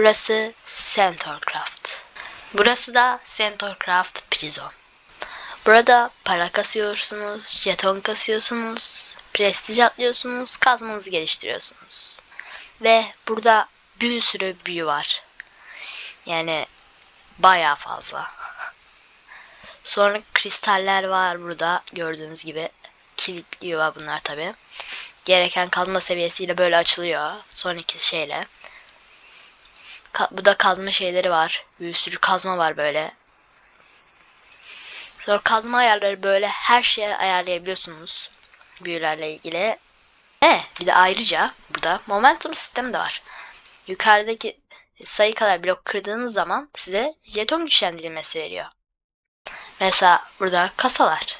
Burası Centercraft. Burası da Centercraft Prison. Burada para kasıyorsunuz, jeton kasıyorsunuz, prestij atlıyorsunuz, kazmanızı geliştiriyorsunuz. Ve burada bir sürü büyü var. Yani bayağı fazla. Sonra kristaller var burada gördüğünüz gibi. Kilitli bunlar tabi. Gereken kazma seviyesiyle böyle açılıyor. Sonraki şeyle. Bu da kazma şeyleri var. Bir sürü kazma var böyle. Sonra kazma ayarları böyle her şeye ayarlayabiliyorsunuz. Büyülerle ilgili. E bir de ayrıca burada momentum sistemi de var. Yukarıdaki sayı kadar blok kırdığınız zaman size jeton güçlendirilmesi veriyor. Mesela burada kasalar.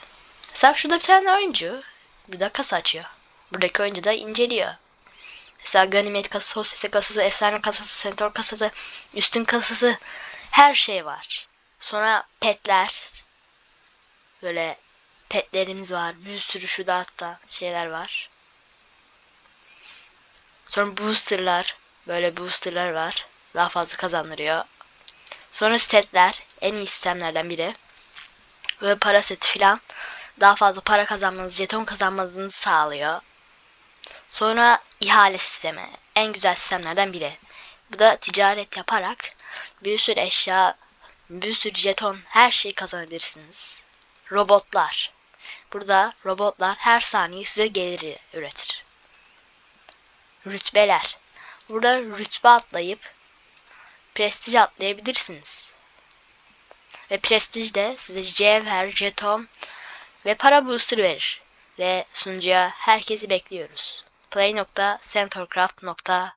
Mesela şurada bir tane oyuncu burada kasa açıyor. Buradaki oyuncu da inceliyor. Mesela ganimet kasası, sosyete kasası, efsane kasası, sentor kasası, üstün kasası her şey var. Sonra petler. Böyle petlerimiz var. Bir sürü şurada hatta şeyler var. Sonra boosterlar. Böyle boosterlar var. Daha fazla kazandırıyor. Sonra setler. En iyi sistemlerden biri. Böyle para seti filan. Daha fazla para kazanmanızı, jeton kazanmanızı sağlıyor. Sonra ihale sistemi. En güzel sistemlerden biri. Bu da ticaret yaparak bir sürü eşya, bir sürü jeton, her şeyi kazanabilirsiniz. Robotlar. Burada robotlar her saniye size geliri üretir. Rütbeler. Burada rütbe atlayıp prestij atlayabilirsiniz. Ve prestij de size cevher, jeton ve para booster verir. Ve sunucuya herkesi bekliyoruz. play.centercraft.com